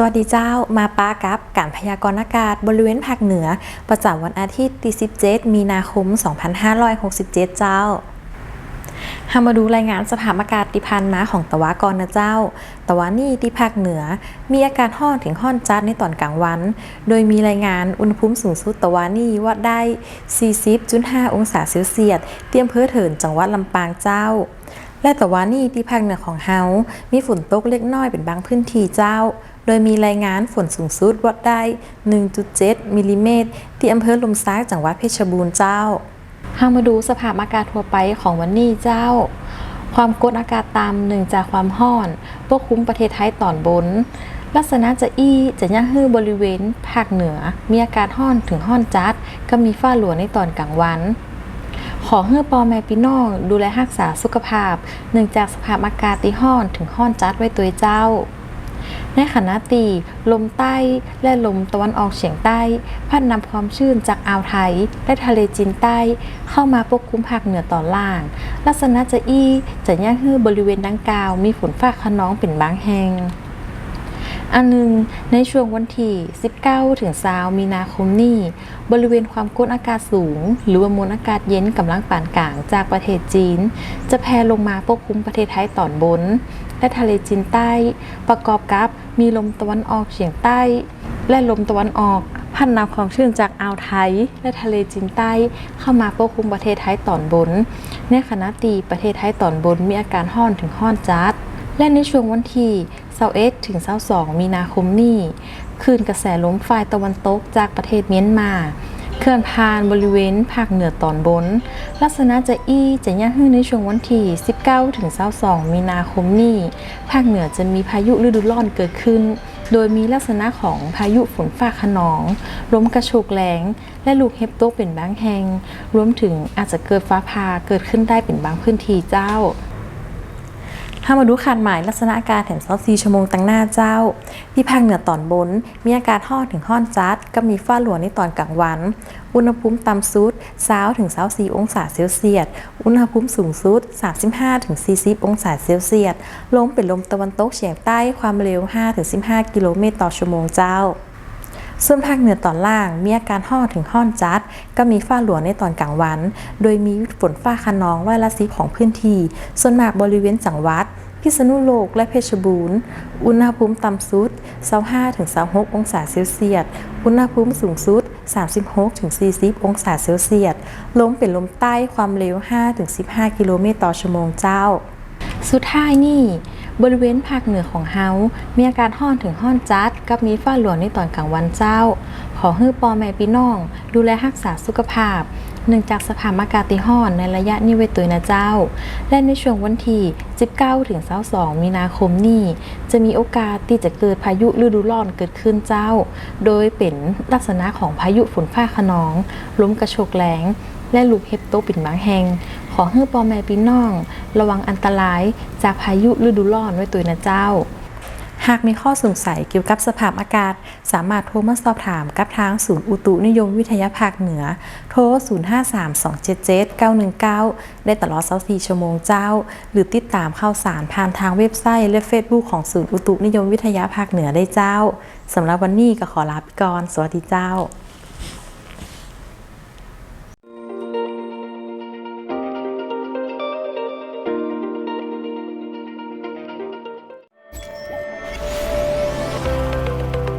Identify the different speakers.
Speaker 1: สวัสดีเจ้ามาป้ากับการพยากรณ์อากาศบริเวณภาคเหนือ ประจำวันอาทิตย์ที่ 17 มีนาคม 2567 เจ้าเฮามาดูรายงานสภาพอากาศที่ผ่านมาของตะวะกอนนะเจ้า ตะวันนี่ที่ภาคเหนือ มีอากาศห้อนถึงห้อนจัดในตอนกลางวัน โดยมีรายงานอุณหภูมิสูงสุดตะวันนี่วัดได้ 40.5 องศาเซลเซียส เตียมเพื่อเถินจังหวัดลำปางเจ้า และแต่ว่านี่ที่ภาคเหนือของเฮา มีฝนตกเล็กน้อยเป็นบางพื้นที่เจ้า โดยมีรายงานฝนสูงสุดวัดได้ 1.7 มิลลิเมตร ที่อำเภอลมซากจังหวัดเพชรบูรณ์เจ้าเฮามาดูสภาพอากาศทั่วไปของวันนี้เจ้า ความกดอากาศต่ำหนึ่งจากความห้อนปกคลุมประเทศไทยตอนบน ลักษณะจะอี้จะย่างฮื้อบริเวณ ภาคเหนือ มีอากาศห้อนถึงห้อนจัด ก็มีฟ้าหลวในตอนกลางวัน ขอให้ปอแมพี่น้องดูแลรักษาสุขภาพเนื่องจากสภาพอากาศที่ห้อนถึงห้อนจัดไว้ตัวเจ้า ในขณะตีลมใต้และลมตะวันออกเฉียงใต้ พัดนำความชื้นจากอ่าวไทย และทะเลจีนใต้ เข้ามาปกคลุมภาคเหนือตอนล่าง ลักษณะจะอี้จะย่างฮื้อบริเวณดังกล่าว มีฝนฟ้าขนองเป็นบางแห่ง อันหนึ่งในช่วงวันที่ 19 ถึง20มีนาคมนี้ บริเวณความกดอากาศสูง หรือว่ามวลอากาศเย็นกำลังปานกลางจากประเทศจีน จะแผ่ลงมาปกคลุมประเทศไทยตอนบน และทะเลจีนใต้ ประกอบกับมีลมตะวันออกเฉียงใต้ และลมตะวันออกพัดนำความชื้นจากอ่าวไทย และทะเลจีนใต้เข้ามาปกคลุมประเทศไทยตอนบน ในขณะตีประเทศไทยตอนบนมีอาการห้อนถึงห้อนจัดและในช่วงวันที่ 21ถึง22มีนาคมนี้คลื่นกระแสลมฝ่ายตะวันตกจากประเทศเมียนมา เคลื่อนผ่านบริเวณภาคเหนือตอนบน ลักษณะจะอี้จะย่างฮื้อในช่วงวันที่ 19ถึง22มีนาคมนี้ ภาคเหนือจะมีพายุฤดูร้อนเกิดขึ้น โดยมีลักษณะของพายุฝนฟ้าขนอง ลมกระโชกแรง และลูกเห็บตกเป็นบางแห่ง รวมถึงอาจจะเกิดฟ้าผ่าเกิดขึ้นได้เป็นบางพื้นที่เจ้า้ามาดูคาดหมายลักษณะอากาศแถมซอสซีชั่วโมงตั้งหน้าเจ้า ที่ภาคเหนือตอนบน มีอากาศห้อนถึงห้อนจัดก็มีฟ้าหลวงในตอนกลางวัน อุณหภูมิต่ำสุด20ถึง24องศาเซลเซียส อุณหภูมิสูงสุด 35ถึง40 องศาเซลเซียส ลมเป็นลมตะวันตกเฉียงใต้ความเร็ว5ถึง15 กิโลเมตรต่อชั่วโมงเจ้า ส่วนภาคเหนือตอนล่าง มีอาการห้อถึงห้อนจัด ก็มีฟ้าหลวงในตอนกลางวัน โดยมีฝนฟ้าคะนองร้อยละสิบของพื้นที่ ส่วนมากบริเวณจังหวัด พิษณุโลกและเพชรบูรณ์ อุณหภูมิต่ำสุด 25-26 องศาเซลเซียส อุณหภูมิสูงสุด 36-40 องศาเซลเซียส ลมเป็นลมใต้ความเร็ว 5-15 กิโลเมตรต่อชั่วโมงเจ้า สุดท้ายนี่ บริเวณภาคเหนือของเฮา มีอาการห้อนถึงห้อนจัด กับมีฟ้าหลวงในตอนกลางวันเจ้า ขอให้ปอแม่พี่น้อง ดูแลรักษาสุขภาพเนื่องจากสภาพอากาศที่ห้อนในระยะนี้ไว้ตัวนะเจ้า และในช่วงวันที่ 19 ถึง 22 มีนาคมนี้ จะมีโอกาสที่จะเกิดพายุฤดูร้อนเกิดขึ้นเจ้า โดยเป็นลักษณะของพายุฝนฟ้าขนอง ลมกระโชกแรง และลูกเห็บโตกเป็นบางแห่ง อให้ปอแม่พี่น้อง ระวังอันตรายจากพายุฤดูร้อนไว้ตัวนะเจ้า หากมีข้อสงสัยเกี่ยวกับสภาพอากาศ สามารถโทรมาสอบถามกับทางศูนย์อุตุนิยมวิทยาภาคเหนือ โทร 0532779199ได้ตลอด 24 ชั่วโมงเจ้า หรือติดตามข่าวสารผ่านทางเว็บไซต์และเฟซบุ๊กของศูนย์อุตุนิยมวิทยาภาคเหนือได้เจ้าสำหรับวันนี้ก็ขอลาไปก่อน สวัสดีเจ้า